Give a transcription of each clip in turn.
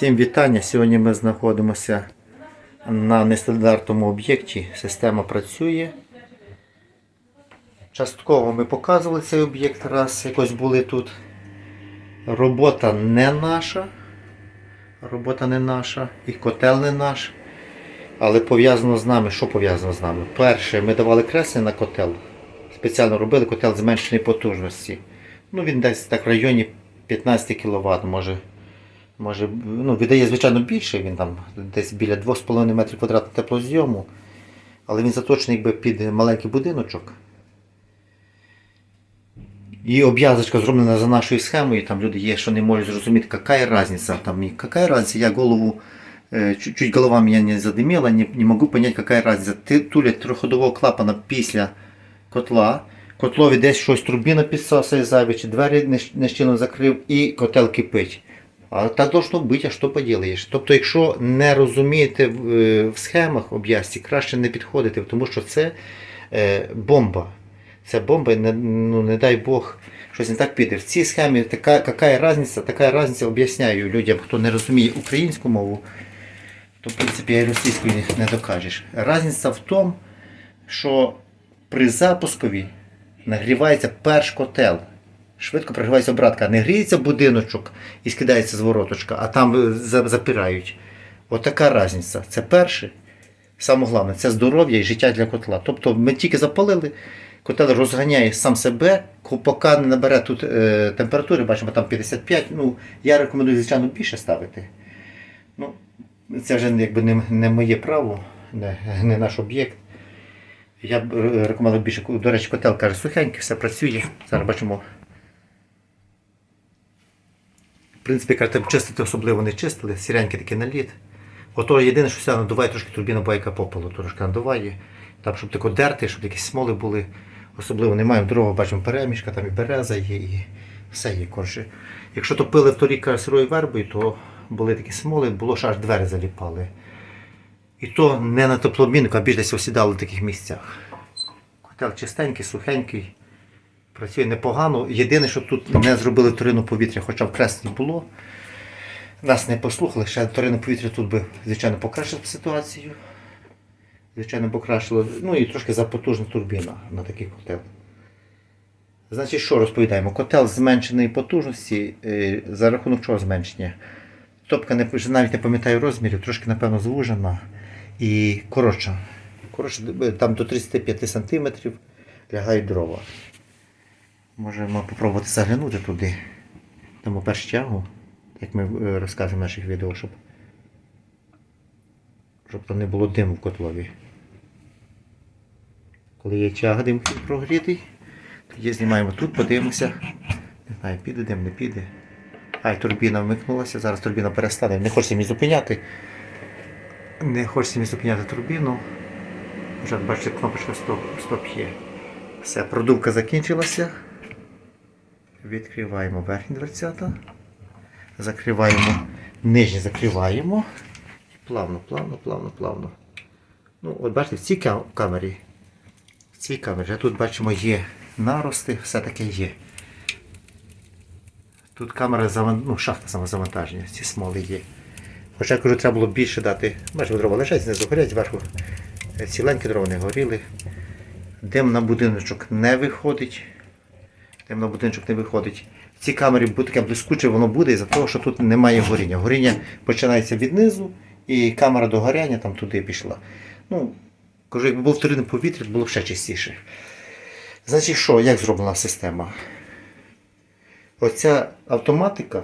Всім вітання. Сьогодні ми знаходимося на нестандартному об'єкті. Система працює. Частково ми показували цей об'єкт раз, якось були тут. Робота не наша. Робота не наша, і котел не наш. Але пов'язано з нами. Що пов'язано з нами? Перше, ми давали креслення на котел. Спеціально робили котел зменшеної потужності. Ну, він десь так в районі 15 кВт може. Може, ну, віддає, звичайно, більше, він там десь біля 2,5 метрів квадратного теплозйому, але він заточений якби під маленький будиночок. І обв'язочка зроблена за нашою схемою, там люди є, що не можуть зрозуміти, яка різниця. Там, яка різниця, я голову, е, чуть-чуть голова мене не задимела, не, не можу зрозуміти, яка різниця. Тулять трьохходового клапана після котла, котлові десь щось турбіна підсосує зайве, чи двері не- нещільно закрив, і котел кипить. Так должно бути, а що поділаєш? Тобто, якщо не розумієте в, е, схемах об'язці, краще не підходити, тому що це е, бомба. Це бомба, ну, не дай Бог, щось не так піде. В цій схемі така, яка різниця, така різниця об'ясняю людям, хто не розуміє українську мову, то в принципі і російською не, не докажеш. Різниця в тому, що при запускові нагрівається перш котел. Швидко прогрівається обратка. Не гріється будиночок і скидається з вороточка, а там е, запирають. Отака різниця. Це перше. Саме головне, це здоров'я і життя для котла. Тобто ми тільки запалили, котел розганяє сам себе, поки не набере тут е, температури, бачимо там 55. Ну, я рекомендую, звичайно, більше ставити. Ну, це вже якби не, не моє право, не, не наш об'єкт. Я б е, рекомендую більше. До речі, котел каже сухенький, все працює. Зараз бачимо. В принципі, каже, чистити особливо не чистили, сірянький такий наліт. Ото єдине, що все надуває трошки турбіна байка попелу, трошки надуває. Там, щоб тако дерти, щоб якісь смоли були. Особливо немає дорогу, бачимо перемішка, там і береза є, і все є. Коротше. Якщо топили в торік сирою вербою, то були такі смоли, було що аж двері заліпали. І то не на теплообміннику, а більш десь осідали в таких місцях. Котел чистенький, сухенький, працює непогано. Єдине, що тут не зробили вторинну повітря, хоча в кресні було. Нас не послухали, ще вторинне повітря тут би, звичайно, покращило ситуацію. Звичайно, покращило. Ну і трошки запотужна турбіна на такий котел. Значить, що розповідаємо? Котел зменшеної потужності, е, за рахунок чого зменшення? Топка не, вже навіть не пам'ятаю розмірів, трошки, напевно, звужена і коротша. Коротше, там до 35 см лягають дрова. Можемо спробувати заглянути туди. Дамо першу тягу, як ми е, розкажемо в наших відео, щоб, щоб там не було диму в котлові. Коли є тяга дим прогрітий, тоді знімаємо тут, подивимося. Не знаю, піде дим, не піде. Ай, турбіна вмикнулася, зараз турбіна перестане. Не хочеться мені зупиняти. Не хочеться мені зупиняти турбіну. Вже бачите, кнопочка стоп, стоп є. Все, продувка закінчилася. Відкриваємо верхні дверцята. Закриваємо, нижні закриваємо. І плавно, плавно, плавно, плавно. Ну, от бачите, в цій камері. В цій камері, тут бачимо є нарости, все таке є. Тут камера ну, шахта самозавантаження, ці смоли є. Хоча я кажу, треба було більше дати. Бачимо, дрова лежать, знизу горять, зверху ціленькі дрова не горіли. Дим на будиночок не виходить. На будиночок не виходить. В цій камері буде таке блискуче, воно буде із-за того, що тут немає горіння. Горіння починається від низу, і камера до горяння там туди пішла. Ну, кажу, якби був вторинне повітря, було б ще чистіше. Значить, що, як зроблена система? Оця автоматика,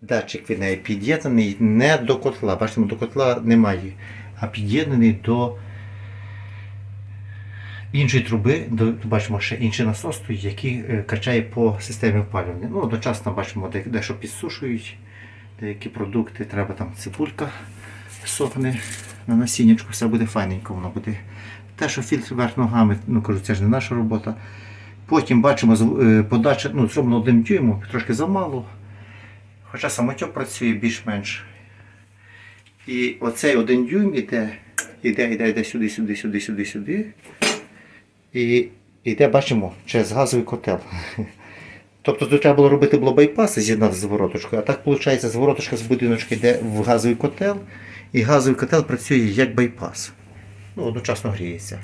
датчик від неї під'єднаний не до котла. Бачите, до котла немає, а під'єднаний до іншої труби, бачимо ще інший насос, який е, качає по системі опалювання. Ну, одночасно бачимо, дещо підсушують, деякі продукти, треба там цибулька сохне на насіннячку, все буде файненько, воно буде. Те, що фільтр верх ногами, ну кажу, це ж не наша робота. Потім бачимо е, подача, ну, зроблено одним дюймом, трошки замало. Хоча самотьок працює більш-менш. І оцей один дюйм іде, іде, іде, іде сюди, сюди, сюди, сюди, сюди. І йде, бачимо, через газовий котел. Тобто тут треба було робити було байпас і з'єднати з вороточкою, а так виходить, звороточка з будиночка йде в газовий котел, і газовий котел працює як байпас. Ну, одночасно гріється.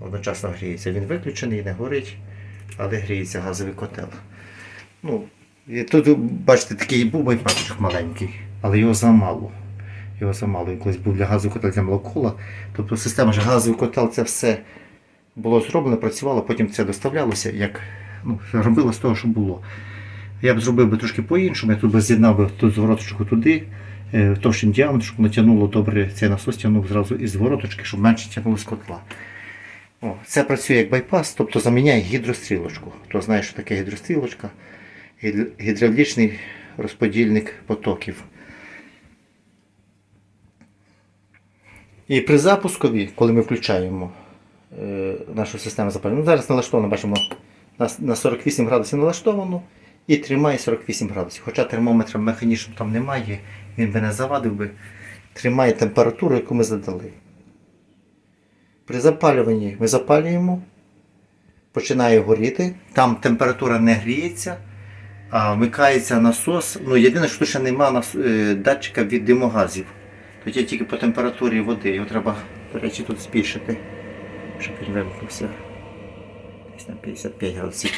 Одночасно гріється. Він виключений, не горить, але гріється газовий котел. Ну, і тут, бачите, такий був байпасочок маленький, але його замало. Його замало. Він колись був для газового котла для молокола. Тобто система ж газовий котел це все було зроблено, працювало, потім це доставлялося, як ну, робило з того, що було. Я б зробив би трошки по-іншому, я тут би з'єднав би тут звороточку туди, е, товщим діаметр, щоб натягнуло добре, цей насос тягнув зразу із звороточки, щоб менше тягнуло з котла. О, це працює як байпас, тобто заміняє гідрострілочку. Хто знає, що таке гідрострілочка, гідр- гідравлічний розподільник потоків. І при запускові, коли ми включаємо нашу систему запалення, ну, зараз налаштовано, бачимо, на, на 48 градусів налаштовано і тримає 48 градусів. Хоча термометра механічно там немає, він би не завадив би. Тримає температуру, яку ми задали. При запалюванні ми запалюємо, починає горіти, там температура не гріється, а вмикається насос. Ну, єдине, що ще немає е, датчика від димогазів. Є тільки по температурі води. Його треба, до речі, тут збільшити, щоб він вимкнувся. Десь на 55 градусів.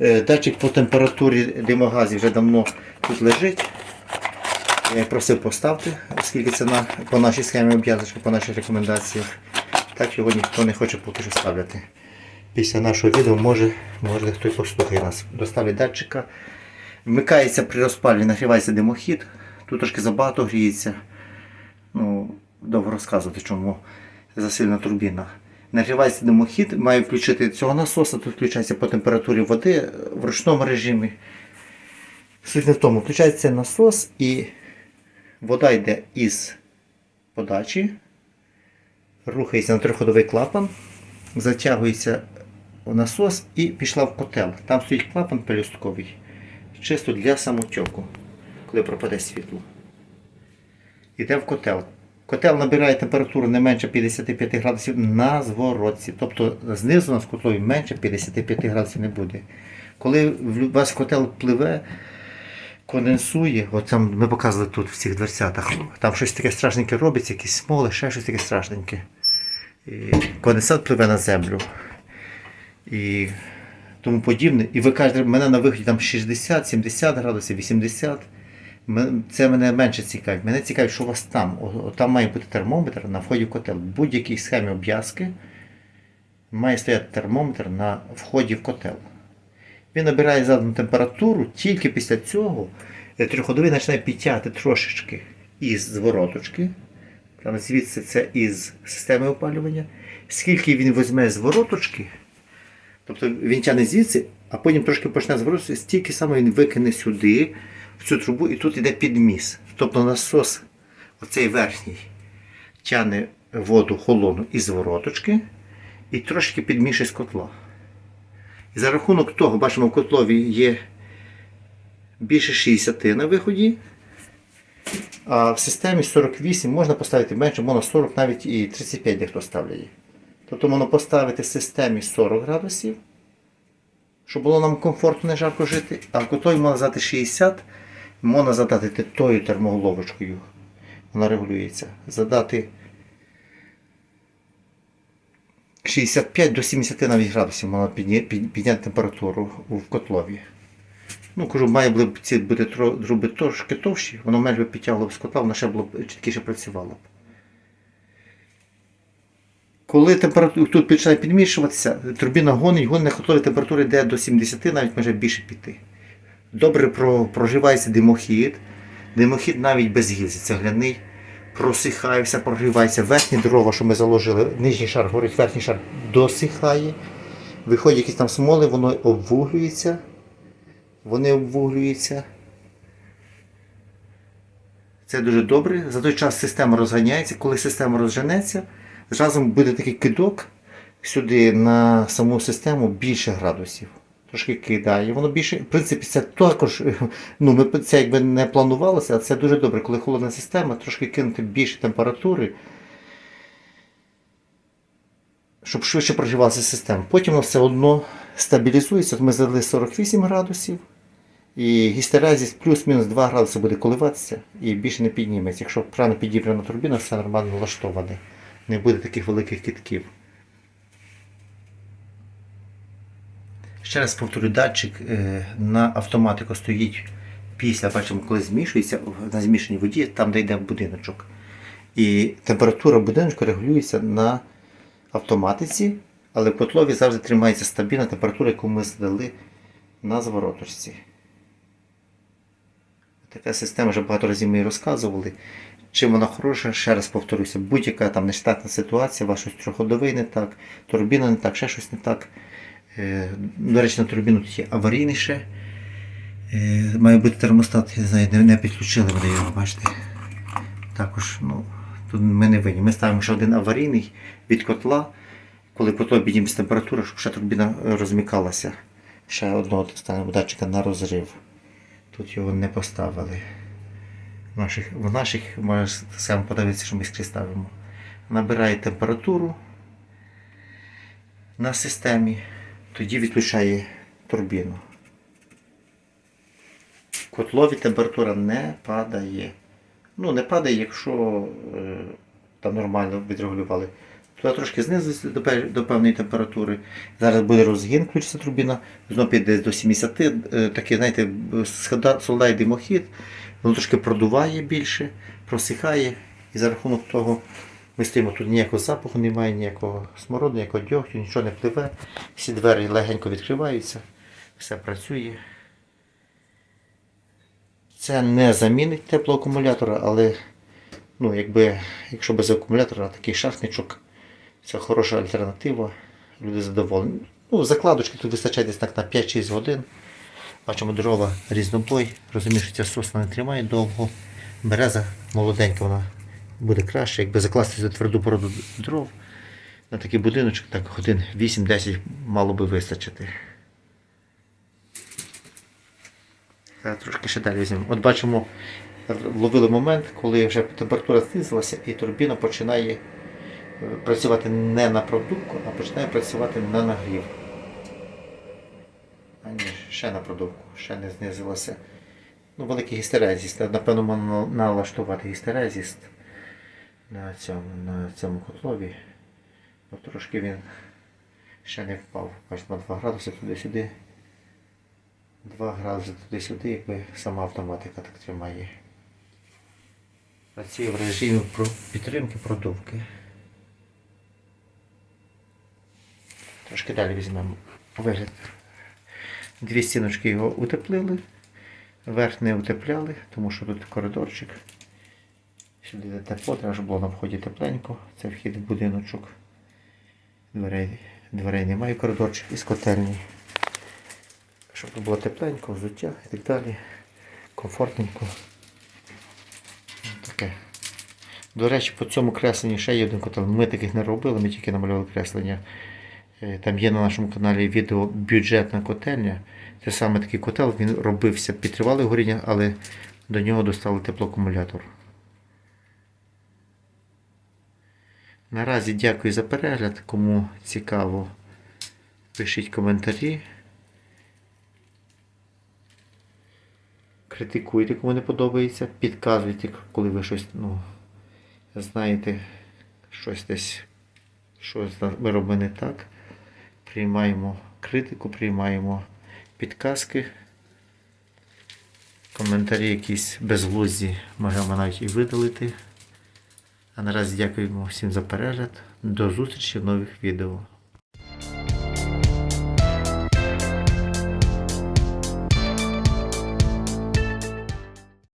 Е, Датчик по температурі димогазів вже давно тут лежить. Я просив поставити, оскільки це на, по нашій схемі обв'язочки, по наших рекомендаціях. Так його ніхто не хоче поки що ставляти. Після нашого відео може, може хтось послухає нас. Доставлять датчика. Вмикається при розпалі, нагрівається димохід. Тут трошки забагато гріється. Ну, довго розказувати, чому засильна турбіна. Нагрівається димохід, має включити цього насоса, тут включається по температурі води в ручному режимі. Суть не в тому, включається насос і вода йде із подачі, рухається на триходовий клапан, затягується в насос і пішла в котел. Там стоїть клапан пелюстковий, чисто для самотьоку, коли пропаде світло. Йде в котел. Котел набирає температуру не менше 55 градусів на зворотці. Тобто знизу на котлові менше 55 градусів не буде. Коли в вас котел пливе, конденсує, от ми показували тут в цих дверцятах, там щось таке страшненьке робиться, якісь смоли, ще щось таке страшненьке. І конденсат пливе на землю. І тому подібне. І ви кажете, мене на виході там 60, 70 градусів, 80. Це мене менше цікавить. Мене цікавить, що у вас там. Там має бути термометр на вході в котел. В будь-якій схемі обв'язки має стояти термометр на вході в котел. Він набирає задану температуру, тільки після цього е, починає підтягати трошечки із звороточки. Там звідси це із системи опалювання. Скільки він візьме з вороточки, тобто він тягне звідси, а потім трошки почне зворотися, стільки саме він викине сюди, в цю трубу, і тут йде підміс. Тобто насос, оцей верхній, тягне воду холодну із вороточки і трошки підмішує з котла. І за рахунок того, бачимо, в котлові є більше 60 на виході, а в системі 48 можна поставити менше, можна 40, навіть і 35 дехто ставляє. Тобто можна поставити в системі 40 градусів, щоб було нам комфортно, не жарко жити, а в котлові можна задати 60, можна задати тою термоголовочкою. Вона регулюється. Задати 65 до 70 навіть градусів можна підняти температуру в котлові. Ну, кажу, має бути труби трошки товщі, воно менш би підтягувало з котла, воно ще було б чіткіше працювало б. Коли температура тут починає підмішуватися, турбіна гонить, гонить на котлові температура йде до 70, навіть може більше піти. Добре про, проживається димохід. Димохід навіть без гільзи, цегляний, просихає, все прогрівається. Верхні дрова, що ми заложили, нижній шар горить, верхній шар досихає. Виходять якісь там смоли, воно обвуглюється. Вони обвуглюються. Це дуже добре. За той час система розганяється. Коли система розженеться, зразу буде такий кидок сюди на саму систему більше градусів. Трошки кидає. Воно більше, в принципі, це також, ну, ми це якби не планувалося, а це дуже добре, коли холодна система, трошки кинути більше температури, щоб швидше проживалася система. Потім воно все одно стабілізується. От Ми задали 48 градусів, І гістерезіс плюс-мінус 2 градуси буде коливатися і більше не підніметься. Якщо правильно підібрана турбіна, все нормально налаштоване. Не буде таких великих китків. Ще раз повторю, датчик е, на автоматику стоїть після, бачимо, коли змішується на змішаній воді, там де йде будиночок. І температура будиночку регулюється на автоматиці, але в котлові завжди тримається стабільна температура, яку ми задали на звороточці. Така система вже багато разів ми розказували. Чим вона хороша, ще раз повторюся, будь-яка там нештатна ситуація, ваш щось трьохходовий не так, турбіна не так, ще щось не так. Е, До речі, на турбіну тут є аварійний. Е, Має бути термостат, я знаю, не- підключили вони його, бачите. Також, ну, тут ми не винні. Ми ставимо ще один аварійний від котла, коли котло підніметься температура, щоб ще турбіна розмікалася. Ще одного ставимо датчика на розрив. Тут його не поставили. В наших, в наших може саме подивитися, що ми іскри ставимо. Набирає температуру на системі, тоді відключає турбіну. В котлові температура не падає. Ну, не падає, якщо е, там нормально відрегулювали. Туди трошки знизиться до, до певної температури. Зараз буде розгін, включиться турбіна, знову піде до 70, е, такий, знаєте, солдає димохід, воно трошки продуває більше, просихає. І за рахунок того ми стоїмо, тут ніякого запаху немає, ніякого смороду, ніякого дьогтю, нічого не пливе. Всі двері легенько відкриваються, все працює. Це не замінить теплоакумулятора, але ну, якби, якщо без акумулятора такий шахничок, це хороша альтернатива. Люди задоволені. Ну, закладочки тут вистачає десь так на 5-6 годин. Бачимо дрова різнобой. Розумію, що ця сосна не тримає довго. Береза молоденька, вона буде краще. Якби закласти за тверду породу дров, на такий будиночок, так годин 8-10 мало би вистачити. Зараз трошки ще далі візьмемо. От бачимо, ловили момент, коли вже температура знизилася і турбіна починає е, працювати не на продувку, а починає працювати на нагрів. А ні, ще на продувку, ще не знизилося. Ну, великий гістерезіст. Напевно, можна налаштувати гістерезіст на цьому, на цьому котлові. Бо трошки він ще не впав. Бачите, на 2 градуси туди-сюди. 2 градуси туди-сюди, якби сама автоматика так тримає. Працює в режимі підтримки продувки. Трошки далі візьмемо вигляд. Дві стіночки його утеплили, верх не утепляли, тому що тут коридорчик. Сюди йде тепло, треба, щоб було на вході тепленько. Це вхід в будиночок. Дверей, дверей немає, коридорчик із котельні. Щоб було тепленько, взуття і так далі. Комфортненько. Таке. До речі, по цьому кресленні ще є один котел. Ми таких не робили, ми тільки намалювали креслення. Е, Там є на нашому каналі відео бюджетна котельня. Це саме такий котел, він робився під тривале горіння, але до нього достали теплоакумулятор. Наразі дякую за перегляд. Кому цікаво, пишіть коментарі. Критикуйте, кому не подобається, підказуйте, коли ви щось, ну, знаєте, щось десь, щось ми робимо не так. Приймаємо критику, приймаємо підказки. Коментарі якісь безглузді можемо навіть і видалити. А наразі дякуємо всім за перегляд. До зустрічі в нових відео.